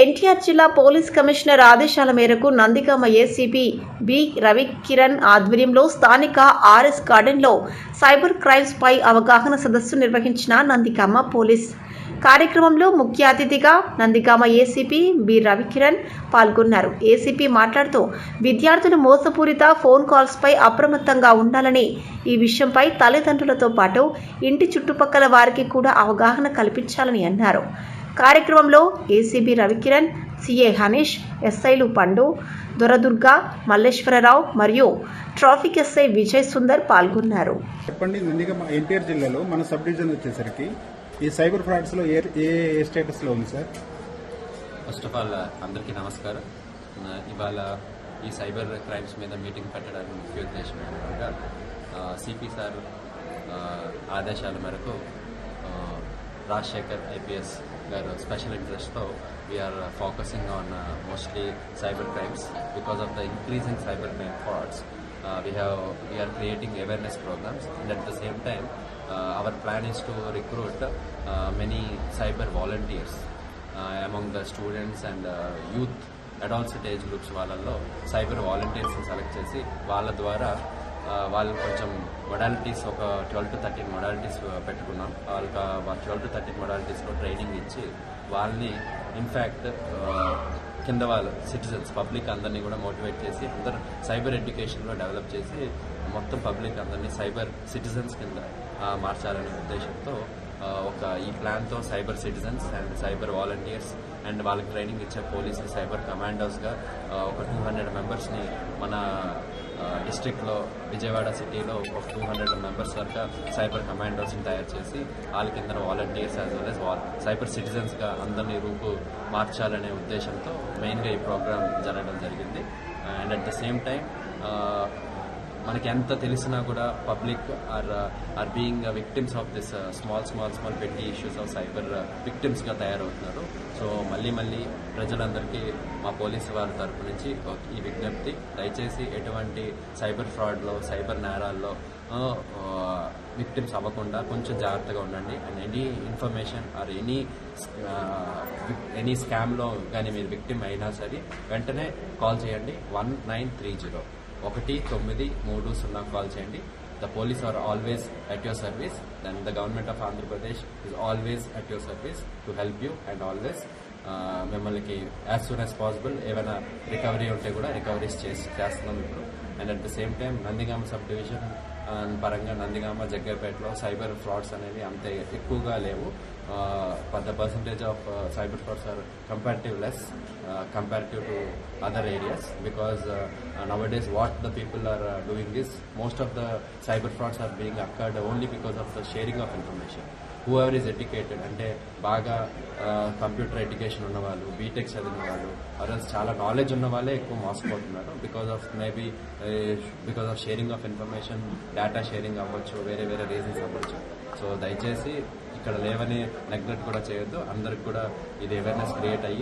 ఎన్టీఆర్ జిల్లా police commissioner ఆదేశాల మేరకు నందిగామ ఏసీపీ బి రవికిరణ్ ఆధ్వర్యంలో స్థానిక ఆర్ఎస్ గార్డెన్లో సైబర్ క్రైమ్స్పై అవగాహన సదస్సు నిర్వహించిన నందిగామ పోలీస్. కార్యక్రమంలో ముఖ్య అతిథిగా నందిగామ ఏసీపీ బి రవికిరణ్ పాల్గొన్నారు. ఏసీపీ మాట్లాడుతూ విద్యార్థులు మోసపూరిత ఫోన్ కాల్స్పై అప్రమత్తంగా ఉండాలని ఈ విషయంపై తల్లిదండ్రులతో పాటు ఇంటి చుట్టుపక్కల వారికి కూడా అవగాహన కల్పించాలని అన్నారు. కార్యక్రమంలో ఏసీబీ రవికిరణ్ సిఏ హనీష్ ఎస్ఐలు పండు దొరదుర్గ మల్లేశ్వరరావు మరియు ట్రాఫిక్ ఎస్ఐ విజయ్ సుందర్ పాల్గొన్నారు. చెప్పండి ముందుగా మా ఎన్టీఆర్ జిల్లాలో మన సబ్ డివిజన్ వచ్చేసరికి ఈ సైబర్ ఫ్రాడ్స్లో ఏ ఏ ఏ స్టేటస్లో ఉంది సార్? ఫస్ట్ ఆఫ్ ఆల్ అందరికీ నమస్కారం. ఇవాళ ఈ సైబర్ క్రైమ్స్ మీద మీటింగ్ పెట్టడానికి ముఖ్య ఉద్దేశం ఏంటంటే సిపి సార్ ఆ, ఆదేశాల మేరకు ఆ, రాజశేఖర్ ఐపీఎస్ గారు స్పెషల్ ఇంట్రెస్ట్తో we are focusing on mostly cyber crimes because of the increasing cyber crime frauds we have we are creating awareness programs and at the same time our plan is to recruit many cyber volunteers among the students and youth adolescent age groups వాళ్ళల్లో cyber వాలంటీర్స్ని select చేసి వాళ్ళ ద్వారా వాళ్ళు కొంచెం modalities ఒక twelve to thirteen modalities పెట్టుకున్నాం. వాళ్ళకి ట్వెల్వ్ టు థర్టీన్ మొడాలిటీస్లో ట్రైనింగ్ ఇచ్చి వాళ్ళని ఇన్ఫ్యాక్ట్ కింద వాళ్ళు సిటిజన్స్ పబ్లిక్ అందరినీ కూడా మోటివేట్ చేసి అందరు సైబర్ ఎడ్యుకేషన్లో డెవలప్ చేసి మొత్తం పబ్లిక్ అందరినీ సైబర్ సిటిజన్స్ కింద మార్చాలనే ఉద్దేశంతో ఒక ఈ ప్లాన్తో cyber citizens and cyber volunteers and వాళ్ళకి ట్రైనింగ్ ఇచ్చే పోలీసులు సైబర్ కమాండోస్గా ఒక టూ హండ్రెడ్ మెంబర్స్ని మన డిస్ట్రిక్ట్లో విజయవాడ సిటీలో ఒక టూ హండ్రెడ్ మెంబర్స్ వరకు సైబర్ కమాండోస్ని తయారు చేసి వాళ్ళ కింద volunteers as well all cyber సిటిజన్స్గా అందరినీ రూపు మార్చాలనే ఉద్దేశంతో మెయిన్గా ఈ ప్రోగ్రామ్ జరగడం జరిగింది. And at the same time మనకి ఎంత తెలిసినా కూడా public are are being victims of this small small small petty issues of cyber విక్టిమ్స్గా తయారవుతున్నారు. సో మళ్ళీ మళ్ళీ ప్రజలందరికీ మా పోలీసు వారి తరపు నుంచి ఈ విజ్ఞప్తి. దయచేసి ఎటువంటి సైబర్ ఫ్రాడ్లో సైబర్ నేరాల్లో విక్టిమ్స్ అవ్వకుండా కొంచెం జాగ్రత్తగా ఉండండి. And any information are any any స్కామ్లో కానీ మీరు విక్టిమ్ అయినా సరే వెంటనే కాల్ చేయండి. One nine three zero. ఒకటి తొమ్మిది మూడు సున్నా కాల్ చేయండి. The police are always at your service then the government of Andhra Pradesh is always at your service to help you and always మిమ్మల్ని యాజ్ సూన్ యాజ్ పాసిబుల్ ఏమైనా recovery ఉంటే కూడా recoveries చేసి చేస్తున్నాం ఇప్పుడు. And at the same time Nandigama sub division పరంగా నందిగామ జగ్గపేటలో cyber frauds అనేవి అంత ఎక్కువగా లేవు. The percentage of cyber frauds are comparative less comparative to other areas because nowadays what the people are doing this most of the cyber frauds are being occurred only because of the sharing of information whoever is educated అంటే బాగా computer education ఉన్నవాళ్ళు BTech చదివిన వాళ్ళు others చాలా knowledge ఉన్న వాళ్ళే ఎక్కువ మోసపోతున్నారు because of maybe because of sharing of information data sharing అవ్వచ్చు వేరే వేరే రీజన్స్ అవ్వచ్చు. సో దయచేసి ఇక్కడ లేవని నెగ్లెక్ట్ కూడా చేయొద్దు. అందరికి కూడా ఇది అవేర్నెస్ క్రియేట్ అయ్యి